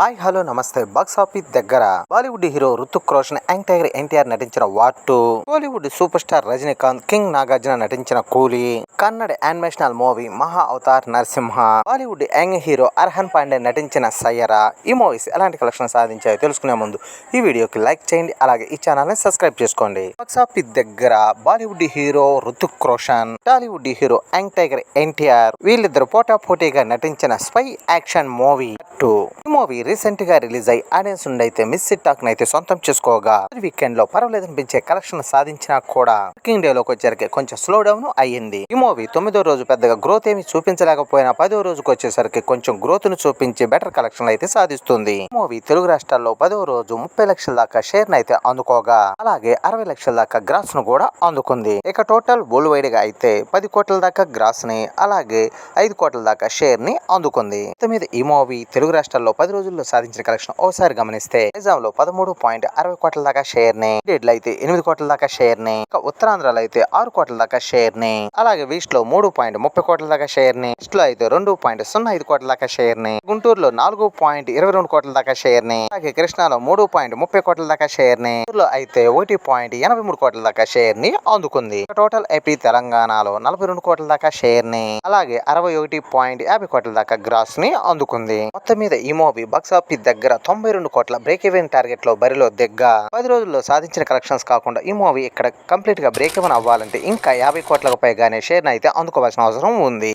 Hi hello నమస్తే. Box office దగ్గర Bollywood hero Hrithik Roshan young tiger NTR నటించిన war two Bollywood super star Rajinikanth king Nagarjuna నటించిన Coolie Kannada animational movie Maha Avatar Narasimha Bollywood young hero Ahaan Panday నటించిన సయ్యరా ఈ movies ఎలాంటి collection సాధించాయో తెలుసుకునే ముందు ఈ వీడియోకి లైక్ చేయండి అలాగే ఈ ఛానల్ని సబ్స్క్రైబ్ చేసుకోండి. బాక్స్ ఆఫీస్ దగ్గర Bollywood hero Hrithik Roshan Tollywood hero young tiger NTR వీళ్ళిద్దరు పోటా పోటీగా నటించిన స్పై యాక్షన్ మూవీ టూ ఈ మూవీ రీసెంట్గా రిలీజ్ అయ్యి ఆడియన్స్ నుండి అయితే మిస్ టాక్ అయితే సొంతం చేసుకోగా. వీకెండ్లో పర్వాలేదు అనిపించే కలెక్షన్ సాధించినా కూడా వర్కింగ్ డే లోకి వచ్చేసరికి కొంచెం స్లో డౌన్ అయ్యింది. ఈ మూవీ తొమ్మిదో రోజు పెద్దగా గ్రోత్ ఏమి చూపించలేకపోయినా పదో రోజుకి వచ్చేసరికి కొంచెం గ్రోత్ను చూపించి బెటర్ కలెక్షన్ అయితే సాధిస్తుంది. ఈ మూవీ తెలుగు రాష్ట్రాల్లో పదో రోజు ముప్పై లక్షల దాకా షేర్ అయితే అందుకోగా. అలాగే అరవై లక్షల దాకా గ్రాస్ను కూడా అందుకుంది. ఇక టోటల్ వరల్డ్ వైడ్గా అయితే పది కోట్ల దాకా గ్రాస్ని అలాగే ఐదు కోట్ల దాకా షేర్ని అందుకుంది. మీద ఈ మూవీ తెలుగు రాష్ట్రాల్లో పది రోజుల్లో సాధించిన కలెక్షన్ ఓసారి గమనిస్తే నిజాంలో పదమూడు పాయింట్ అరవై కోట్ల దాకా షేర్ని లో అయితే ఎనిమిది కోట్ల దాకా షేర్ని ఉత్తరాంధ్రలో అయితే ఆరు కోట్ల దాకా షేర్ని అలాగే వీస్ట్లో మూడు పాయింట్ ముప్పై కోట్ల దాకా షేర్ని ఈస్ట్లో అయితే రెండు పాయింట్ సున్నా ఐదు కోట్ల దాకా షేర్ని గుంటూరులో నాలుగు పాయింట్ ఇరవై రెండు కోట్ల దాకా షేర్ని అలాగే కృష్ణాలో మూడు పాయింట్ ముప్పై కోట్ల దాకా షేర్ని అయితే ఒకటి పాయింట్ ఎనభై మూడు కోట్ల దాకా షేర్ని అందుకుంది టోటల్ ఏపీ తెలంగాణలో నలభై రెండు కోట్ల దాకా షేర్ని అలాగే అరవై ఒకటి పాయింట్ యాభై కోట్ల దాకా గ్రాస్ని అందుకుంది మొత్తం మీద ఈ మూవీ బాక్స్ ఆఫీస్ దగ్గర తొంభై రెండు కోట్ల బ్రేక్ ఈవెన్ టార్గెట్లో బరిలో దిగ్గ. పది రోజుల్లో సాధించిన కలెక్షన్స్ కాకుండా ఈ మూవీ ఇక్కడ కంప్లీట్గా బ్రేక్ ఈవెన్ అవ్వాలంటే ఇంకా యాభై కోట్లకు పైగానే షేర్ అయితే అందుకోవాల్సిన అవసరం ఉంది.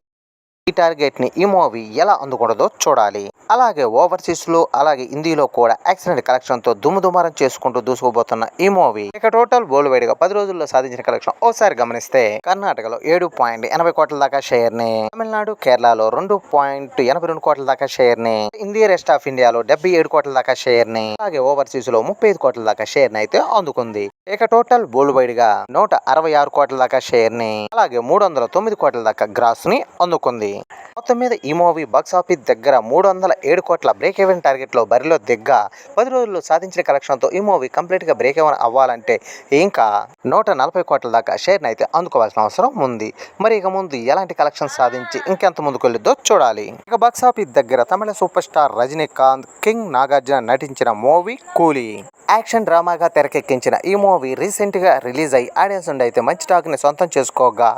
ఈ టార్గెట్ని ఈ మూవీ ఎలా అందుకుంటుందో చూడాలి. అలాగే ఓవర్సీస్లో అలాగే హిందీలో కూడా యాక్సిడెంట్ కలెక్షన్తో దుమ్ముదుమారం చేసుకుంటూ దూసుకుపోతున్న ఈ మూవీ ఇక టోటల్ వరల్డ్ వైడ్గా పది రోజుల్లో సాధించిన కలెక్షన్ ఓసారి గమనిస్తే కర్ణాటకలో ఏడు పాయింట్ ఎనభై కోట్ల దాకా షేర్ని తమిళనాడు కేరళలో రెండు పాయింట్ ఎనభై రెండు కోట్ల దాకా షేర్ని ఇండియా రెస్ట్ ఆఫ్ ఇండియాలో డెబ్బై ఏడు కోట్ల దాకా షేర్ని అలాగే ఓవర్సీస్లో ముప్పై ఐదు కోట్ల దాకా షేర్ని అయితే అందుకుంది. ఇక టోటల్ వరల్డ్ వైడ్గా నూట అరవై ఆరు కోట్ల దాకా షేర్ని అలాగే మూడు వందల తొమ్మిది కోట్ల దాకా గ్రాస్ని అందుకుంది. మొత్తం మీద ఈ మూవీ బాక్సాఫీస్ దగ్గర మూడు వందల ఏడు కోట్ల బ్రేక్ ఈవెన్ టార్గెట్లో బరిలో దిగ్గ పది రోజుల్లో సాధించిన కలెక్షన్తో ఈ మూవీ కంప్లీట్గా బ్రేక్ ఈవెన్ అవ్వాలంటే ఇంకా నూట నలభై కోట్ల దాకా షేర్ అయితే అందుకోవాల్సిన అవసరం ఉంది. మరి ఇక ముందు ఎలాంటి కలెక్షన్ సాధించి ఇంకెంత ముందుకు వెళ్ళిద్దో చూడాలి. ఇక బాక్సాఫీస్ దగ్గర Tamil super star Rajinikanth king Nagarjuna నటించిన మూవీ కూలీ. యాక్షన్ డ్రామాగా తెరకెక్కించిన ఈ మూవీ రీసెంట్గా రిలీజ్ అయ్యి ఆడియన్స్ నుండి అయితే మంచి టాక్ని సొంతం చేసుకోగా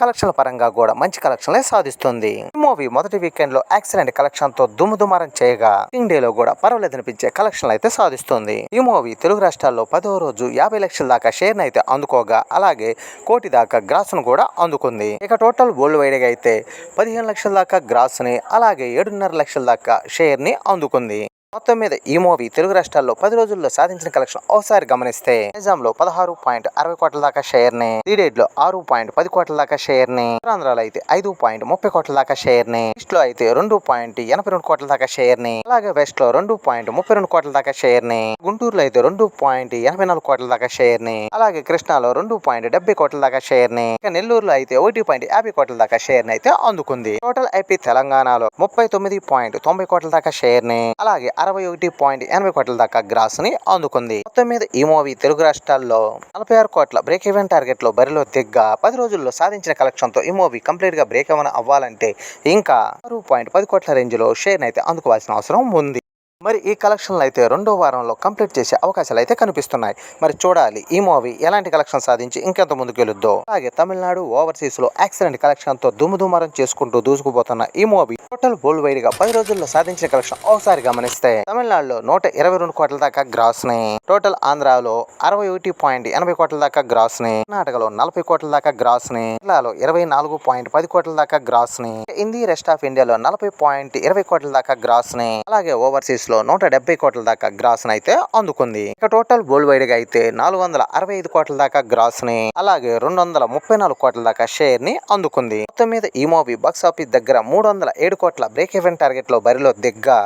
కలెక్షన్ల పరంగా కూడా మంచి కలెక్షన్లే సాధిస్తుంది. ఈ మూవీ మొదటి వీకెండ్లో యాక్సిడెంట్ కలెక్షన్తో దుమ్ముదుమారం చేయగా కింగ్ డేలో కూడా పర్వాలేదు అనిపించే కలెక్షన్లు అయితే సాధిస్తుంది. ఈ మూవీ తెలుగు రాష్ట్రాల్లో పదో రోజు యాభై లక్షల దాకా షేర్ అయితే అందుకోగా అలాగే కోటి దాకా గ్రాస్ను కూడా అందుకుంది. ఇక టోటల్ వరల్డ్ వైడ్గా అయితే పదిహేను లక్షల దాకా గ్రాస్ని అలాగే ఏడున్నర లక్షల దాకా షేర్ని అందుకుంది. మొత్తం మీద ఈ మూవీ తెలుగు రాష్ట్రాల్లో పది రోజుల్లో సాధించిన కలెక్షన్ ఒకసారి గమనిస్తే నిజాం లో పదహారు పాయింట్ అరవై కోట్ల దాకా షేర్ని లీడెడ్లో ఆరు పాయింట్ పది కోట్ల దాకా షేర్ని ఆంధ్రాలో అయితే ఐదు పాయింట్ ముప్పై కోట్ల దాకా షేర్ని ఈస్ట్లో అయితే రెండు పాయింట్ ఎనభై రెండు కోట్ల దాకా షేర్ని అలాగే వెస్ట్లో రెండు పాయింట్ ముప్పై రెండు కోట్ల దాకా షేర్ని గుంటూరులో అయితే రెండు పాయింట్ ఎనభై నాలుగు కోట్ల దాకా షేర్ని అలాగే కృష్ణాలో రెండు పాయింట్ డెబ్బై కోట్ల దాకా షేర్ని ఇక నెల్లూరులో అయితే ఒకటి పాయింట్ యాభై కోట్ల దాకా షేర్ని అయితే అందుకుంది. టోటల్ ఐపీ తెలంగాణలో ముప్పై తొమ్మిది పాయింట్ తొంభై కోట్ల దాకా షేర్ని అలాగే అరవై ఒకటి పాయింట్ ఎనభై కోట్ల దాకా గ్రాస్ని అందుకుంది. మొత్తం మీద ఈ మూవీ తెలుగు రాష్ట్రాల్లో నలభై ఆరు కోట్ల బ్రేక్ ఈవెన్ టార్గెట్లో బరిలో దిగ్గా పది రోజుల్లో సాధించిన కలెక్షన్తో ఈ మూవీ కంప్లీట్గా బ్రేక్ ఈవెన్ అవ్వాలంటే ఇంకా ఆరు పాయింట్ పది కోట్ల రేంజ్లో షేర్ అయితే అందుకోవాల్సిన అవసరం ఉంది. మరి ఈ కలెక్షన్లు అయితే రెండో వారంలో కంప్లీట్ చేసే అవకాశాలు అయితే కనిపిస్తున్నాయి. మరి చూడాలి ఈ మూవీ ఎలాంటి కలెక్షన్ సాధించి ఇంకెంత ముందుకు వెళుద్దో. అలాగే తమిళనాడు ఓవర్సీస్లో యాక్సిడెంట్ కలెక్షన్తో దుమ్ముదుమారం చేసుకుంటూ దూసుకుపోతున్న ఈ మూవీ టోటల్ వరల్డ్ వైడ్గా పది రోజుల్లో సాధించిన కలెక్షన్ ఒకసారి గమనిస్తే తమిళనాడులో నూట ఇరవై రెండు కోట్ల దాకా గ్రాస్ని టోటల్ ఆంధ్రాలో అరవై ఒకటి పాయింట్ ఎనభై కోట్ల దాకా గ్రాస్ని కర్ణాటకలో నలభై కోట్ల దాకా గ్రాస్ని కేరళలో ఇరవై నాలుగు పాయింట్ పది కోట్ల దాకా గ్రాస్ని హిందీ రెస్ట్ ఆఫ్ ఇండియాలో నలభై పాయింట్ ఇరవై కోట్ల దాకా గ్రాస్ని అలాగే ఓవర్సీస్ లో నూట డెబ్బై కోట్ల దాకా గ్రాస్ అయితే అందుకుంది. ఇక టోటల్ వరల్డ్ వైడ్గా అయితే నాలుగు వందల అరవై ఐదు కోట్ల దాకా గ్రాస్ని అలాగే రెండు వందల ముప్పై నాలుగు కోట్ల దాకా షేర్ని అందుకుంది. మొత్తం మీద ఈ మూవీ బాక్స్ ఆఫీస్ దగ్గర మూడు వందల ఏడు కోట్ల బ్రేక్ ఈవెన్ టార్గెట్లో బరిలో దిగ్గా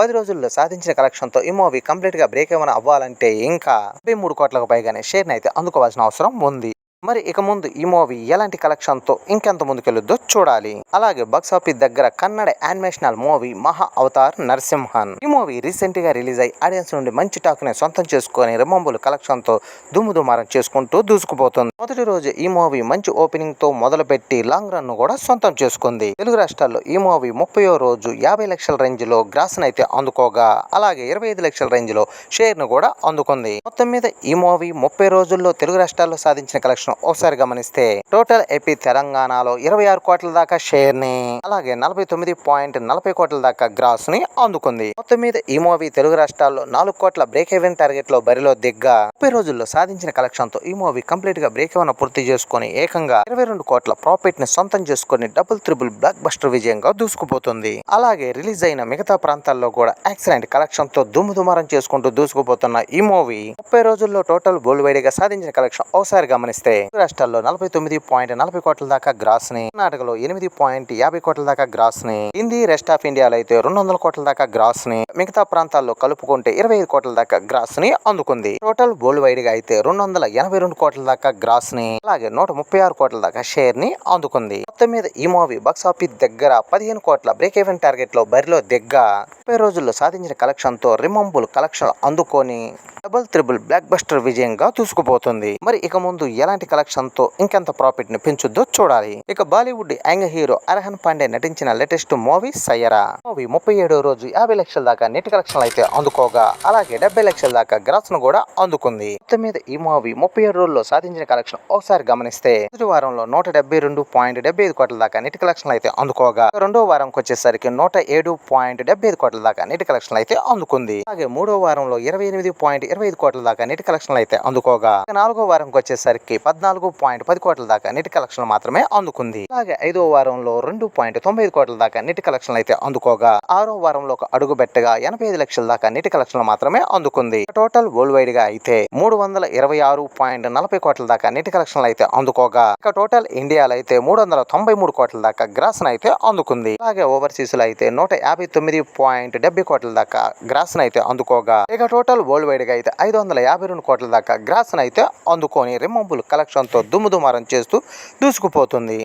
పది రోజుల్లో సాధించిన కలెక్షన్తో ఈ మూవీ కంప్లీట్గా బ్రేక్ ఈవెన్ అవ్వాలంటే ఇంకా డెబ్బై మూడు కోట్లకు పైగానే షేర్ని అయితే అందుకోవాల్సిన అవసరం ఉంది. మరి ఇక ముందు ఈ మూవీ ఎలాంటి కలెక్షన్తో ఇంకెంత ముందుకెళ్ళొద్దో చూడాలి. అలాగే బాక్స్ ఆఫీస్ దగ్గర కన్నడ యానిమేషనల్ మూవీ మహా అవతార్ నరసింహన్. ఈ మూవీ రీసెంట్గా రిలీజ్ అయ్యి ఆడియన్స్ నుండి మంచి టాక్ని సొంతం చేసుకొని రిమంబుల్ కలెక్షన్తో దుమ్ము దుమారం చేసుకుంటూ దూసుకుపోతుంది. మొదటి రోజు ఈ మూవీ మంచి ఓపెనింగ్తో మొదలుపెట్టి లాంగ్ రన్ను కూడా సొంతం చేసుకుంది. తెలుగు రాష్ట్రాల్లో ఈ మూవీ ముప్పయో రోజు యాభై లక్షల రేంజ్లో గ్రాస్ అయితే అందుకోగా అలాగే ఇరవై ఐదు లక్షల రేంజ్లో షేర్ను కూడా అందుకుంది. మొత్తం మీద ఈ మూవీ ముప్పై రోజుల్లో తెలుగు రాష్ట్రాల్లో సాధించిన కలెక్షన్ ఒకసారి గమనిస్తే టోటల్ ఏపీ తెలంగాణలో ఇరవై ఆరు కోట్ల దాకా షేర్ని అలాగే నలభై తొమ్మిది పాయింట్ నలభై కోట్ల దాకా గ్రాస్ని అందుకుంది. మొత్తం మీద ఈ మూవీ తెలుగు రాష్ట్రాల్లో నాలుగు కోట్ల బ్రేక్ ఈవెన్ టార్గెట్లో బరిలో దిగ్గా ముప్పై రోజుల్లో సాధించిన కలెక్షన్తో ఈ మూవీ కంప్లీట్గా బ్రేక్ ఈవెన్ పూర్తి చేసుకొని ఏకంగా ఇరవై రెండు కోట్ల ప్రాఫిట్ని సొంతం చేసుకొని డబుల్ త్రిబుల్ బ్లాక్ బస్టర్ విజయంగా దూసుకుపోతుంది. అలాగే రిలీజ్ అయిన మిగతా ప్రాంతాల్లో కూడా ఎక్సలెంట్ కలెక్షన్తో దుమ్ము దుమారం చేసుకుంటూ దూసుకుపోతున్న ఈ మూవీ ముప్పై రోజుల్లో టోటల్ బోల్ వైడిగా సాధించిన కలెక్షన్ ఒకసారి గమనిస్తే రాష్ట్రాల్లో నలభై తొమ్మిది పాయింట్ నలభై కోట్ల దాకా గ్రాస్ని కర్ణాటకలో ఎనిమిది పాయింట్ యాభై కోట్ల దాకా గ్రాస్ని హిందీ రెస్ట్ ఆఫ్ ఇండియాలో అయితే రెండు వందల కోట్ల దాకా గ్రాస్ని మిగతా ప్రాంతాల్లో కలుపుకుంటే ఇరవై ఐదు కోట్ల దాకా గ్రాస్ని అందుకుంది. టోటల్ వరల్డ్ వైడ్గా అయితే రెండు వందల ఎనభై రెండు కోట్ల దాకా గ్రాస్ని అలాగే నూట ముప్పై ఆరు కోట్ల దాకా షేర్ని అందుకుంది. మొత్తం మీద ఈ మూవీ బాక్స్ ఆఫీస్ దగ్గర పదిహేను కోట్ల బ్రేక్ ఈవెన్ టార్గెట్లో బరిలో దిగ్గ ముప్పై రోజుల్లో సాధించిన కలెక్షన్తో రిమంబుల్ కలెక్షన్ అందుకొని డబుల్ త్రిబుల్ బ్లాక్ బస్టర్ విజయంగా దూసుకుపోతుంది. మరి ఇక ముందు ఎలాంటి కలెక్షన్తో ఇంకెంత ప్రాఫిట్ని పెంచుద్దో చూడాలి. ఇక Bollywood young hero Ahaan Panday నటించిన లేటెస్ట్ మూవీ సయ్యరా. మూవీ ముప్పై ఏడో రోజు యాభై లక్షల దాకా నెట్ కలెక్షన్ అయితే అందుకోగా అలాగే డెబ్బై లక్షల దాకా గ్రాస్ను కూడా అందుకుంది. మొత్తం మీద ఈ మూవీ ముప్పై ఏడు రోజుల్లో సాధించిన కలెక్షన్ ఒకసారి గమనిస్తే మొదటి వారంలో నూట డెబ్బై రెండు పాయింట్ డెబ్బై ఐదు కోట్ల దాకా నెట్ కలెక్షన్ అయితే అందుకోగా రెండో వారంకి వచ్చేసరికి నూట ఏడు పాయింట్ డెబ్బై ఐదు కోట్ల దాకా నెట్ కలెక్షన్ అయితే అందుకుంది. అలాగే మూడో వారంలో ఇరవై ఎనిమిది పాయింట్ ఇరవై ఐదు కోట్ల దాకా నెట్ కలెక్షన్ అయితే అందుకోగా నాలుగో వారంకి వచ్చేసరికి పద్నాలుగు పద్నాలుగు పాయింట్ పది కోట్ల దాకా నెట్ కలెక్షన్ మాత్రమే అందుకుంది. అలాగే ఐదో వారంలో రెండు పాయింట్ తొంభై ఐదు కోట్ల దాకా నెట్ కలెక్షన్ అయితే అందుకోగా ఆరో వారంలో ఒక అడుగు బెట్టగా ఎనభై ఐదు లక్షల దాకా నెట్ కలెక్షన్ మాత్రమే అందుకుంది. టోటల్ వరల్డ్ వైడ్గా అయితే మూడు వందల ఇరవై ఆరు పాయింట్ నలభై కోట్ల దాకా నెట్ కలెక్షన్ అయితే అందుకోగా ఇక టోటల్ ఇండియాలో అయితే మూడు వందల తొంభై మూడు కోట్ల దాకా గ్రాస్ అయితే అందుకుంది. అలాగే ఓవర్సీస్లో అయితే నూట యాభై తొమ్మిది పాయింట్ డెబ్బై కోట్ల దాకా గ్రాస్ అయితే అందుకోగా ఇక టోటల్ వరల్డ్ వైడ్గా అయితే ఐదు వందల యాభై రెండు కోట్ల దాకా గ్రాస్ అయితే అందుకొని రిమంబుల్ కలెక్షన్ తో దుమ్ము దుమారం చేస్తూ దూసుకుపోతుంది.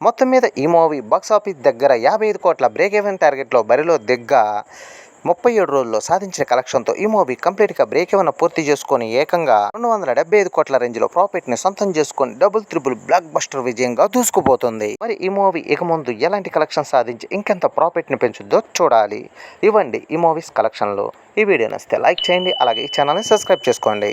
మొత్తం మీద ఈ మూవీ బాక్సాఫీస్ దగ్గర యాభై ఐదు కోట్ల బ్రేక్ ఎవెన్ టార్గెట్లో బరిలో దిగ్గ ముప్పై ఏడు రోజుల్లో సాధించిన కలెక్షన్తో ఈ మూవీ కంప్లీట్గా బ్రేక్ ఎవెన్ పూర్తి చేసుకొని ఏకంగా రెండు వందల డెబ్బై ఐదు కోట్ల రేంజ్లో ప్రాఫిట్ని సొంతం చేసుకొని డబుల్ త్రిబుల్ బ్లాక్ బస్టర్ విజయంగా దూసుకుపోతుంది. మరి ఈ మూవీ ఇక ముందు ఎలాంటి కలెక్షన్ సాధించి ఇంకెంత ప్రాఫిట్ని పెంచుద్దో చూడాలి. ఇవ్వండి ఈ మూవీస్ కలెక్షన్లో ఈ వీడియో నచ్చితే లైక్ చేయండి అలాగే ఈ ఛానల్ని సబ్స్క్రైబ్ చేసుకోండి.